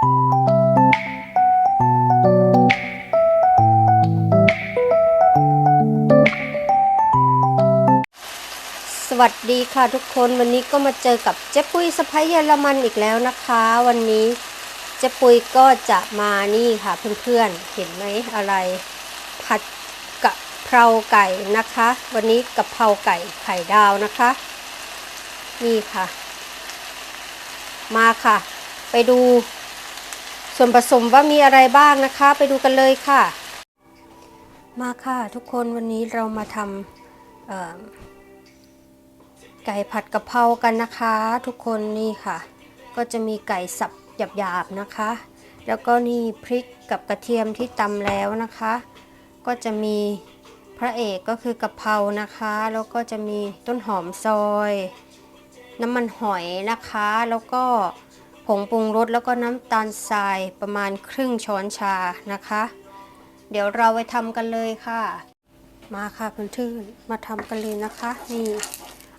สวัสดีค่ะทุกคนวันนี้ก็มาเจอกับเจ๊ปุ้ยสะพ้ยเยอรมันอีกแล้วนะคะ วันนี้เจ๊ปุ้ยก็จะมานี่ค่ะเพื่อนๆเห็นไหมอะไร ผัดกะเพราไก่นะคะ วันนี้กะเพราไก่ไข่ดาวนะคะ นี่ค่ะ มาค่ะ ไปดู ส่วนผสมว่ามีอะไรบ้างนะคะ ไปดูกันเลยค่ะ มาค่ะทุกคนวันนี้เรามาทำไก่ผัดกะเพรากันนะคะ ทุกคนนี่ค่ะ ก็จะมีไก่สับหยาบๆนะคะ แล้วก็นี่พริกกับกระเทียมที่ตำแล้วนะคะ ก็จะมีพระเอกก็คือกะเพรานะคะ แล้วก็จะมีต้นหอมซอย น้ำมันหอยนะคะแล้วก็ งปรุงรสแล้วก็น้ำตาลทรายประมาณครึ่งช้อนชานะคะ เดี๋ยวเราไปทำกันเลยค่ะ มาค่ะเพื่อนๆมาทำกันเลยนะคะนี่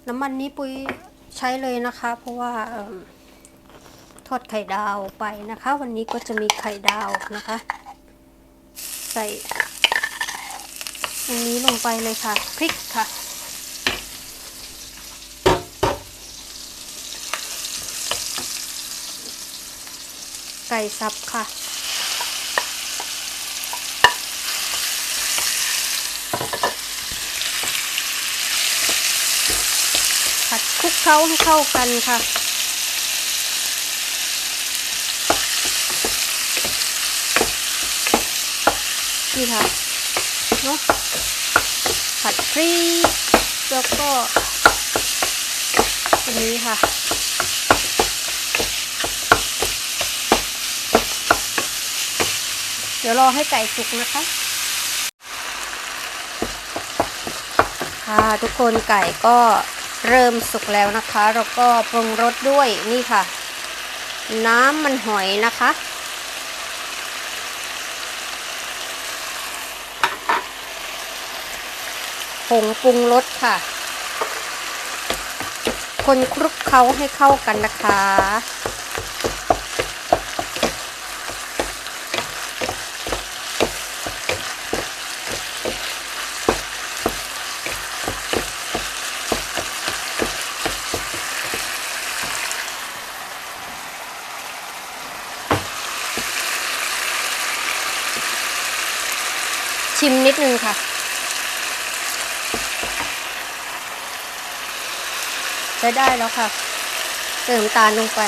น้ำมันนี้ปุ้ยใช้เลยนะคะ เพราะว่าเอิ่มทอดไข่ดาวไปนะคะ วันนี้ก็จะมีไข่ดาวนะคะ ใส่อันนี้ลงไปเลยค่ะพริกค่ะ ไก่สับค่ะ ผัดคลุกเคล้าให้เข้ากันค่ะนี่ค่ะเนาะผัดพริกแล้วก็อันนี้ค่ะ เดี๋ยวรอให้ไก่สุกนะคะ ค่ะทุกคนไก่ก็เริ่มสุกแล้วนะคะ แล้วก็ปรุงรสด้วยนี่ค่ะ น้ำมันหอยนะคะ ผงปรุงรสค่ะ คนคลุกเคล้าให้เข้ากันนะคะ ชิมนิดนึงค่ะใช้ได้แล้วค่ะ เติมตาลลงไป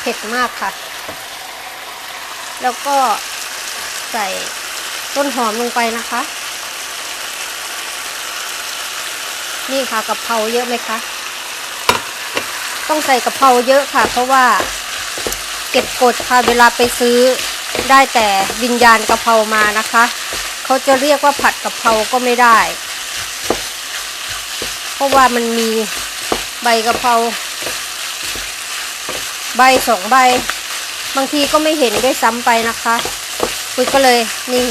เผ็ดมากค่ะ แล้วก็ใส่ต้นหอมลงไปนะคะ นี่ค่ะกะเพราเยอะไหมคะ ต้องใส่กะเพราเยอะค่ะ เพราะว่าเก็บกดค่ะเวลาไปซื้อได้แต่วิญญาณกะเพรามานะคะเขาจะเรียกว่าผัดกะเพราก็ไม่ได้ เพราะว่ามันมีใบกะเพราใบสองใบ บางทีก็ไม่เห็นด้วยซ้ำไปนะคะคุยก็เลยนี่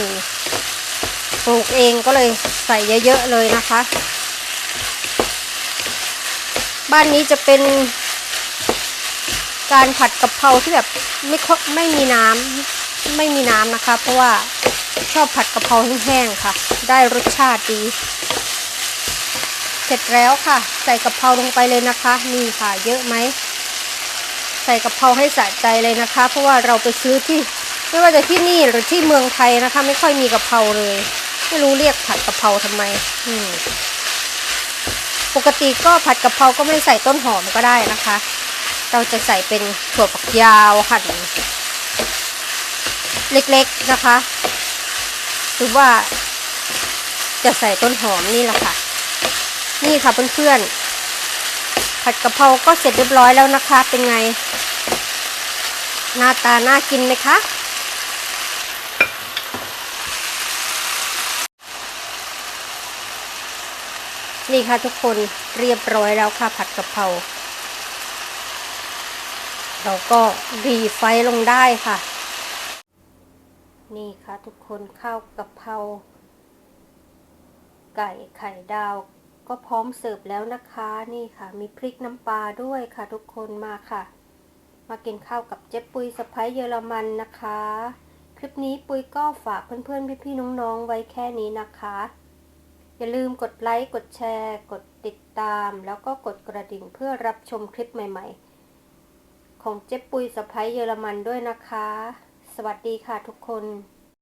ปลูกเองก็เลยใส่เยอะๆเลยนะคะ บ้านนี้จะเป็น การผัดกะเพราที่แบบไม่ไม่มีน้ำไม่มีน้ำนะคะ เพราะว่าชอบผัดกะเพราแห้งๆค่ะ ได้รสชาติดี เสร็จแล้วค่ะ ใส่กะเพราลงไปเลยนะคะนี่ค่ะเยอะไหมใส่กะเพราให้สะใจเลยนะคะ เพราะว่าเราไปซื้อที่ไม่ว่าจะที่นี่หรือที่เมืองไทยนะคะ ไม่ค่อยมีกะเพราเลย ไม่รู้เรียกผัดกะเพราทำไมอืมปกติก็ผัดกะเพราก็ไม่ใส่ต้นหอมก็ได้นะคะ เราจะใส่เป็นถั่วฝักยาวหั่นเล็กๆนะคะ หรือว่าจะใส่ต้นหอมนี่แหละค่ะ นี่ค่ะเพื่อนๆผัดกะเพราก็เสร็จเรียบร้อยแล้วนะคะ เป็นไง หน้าตาน่ากินไหมคะนี่ค่ะทุกคนเรียบร้อยแล้วค่ะผัดกะเพรา เราก็รีไฟลงได้ค่ะ นี่ค่ะทุกคนข้าวกะเพราไก่ไข่ดาว ก็พร้อมเสิร์ฟแล้วนะคะ นี่ค่ะ มีพริกน้ำปลาด้วยค่ะทุกคนมาค่ะ มากินข้าวกับเจ๊ปุยสะพ้ายเยอรมันนะคะ คลิปนี้ปุยก็ฝากเพื่อนๆ พี่ๆน้องๆ ไว้แค่นี้นะคะอย่าลืมกดไลค์ กดแชร์ กดติดตาม แล้วก็กดกระดิ่งเพื่อรับชมคลิปใหม่ ๆ ของเจ๊ปุยสะพ้ายเยอรมันด้วยนะคะ สวัสดีค่ะทุกคน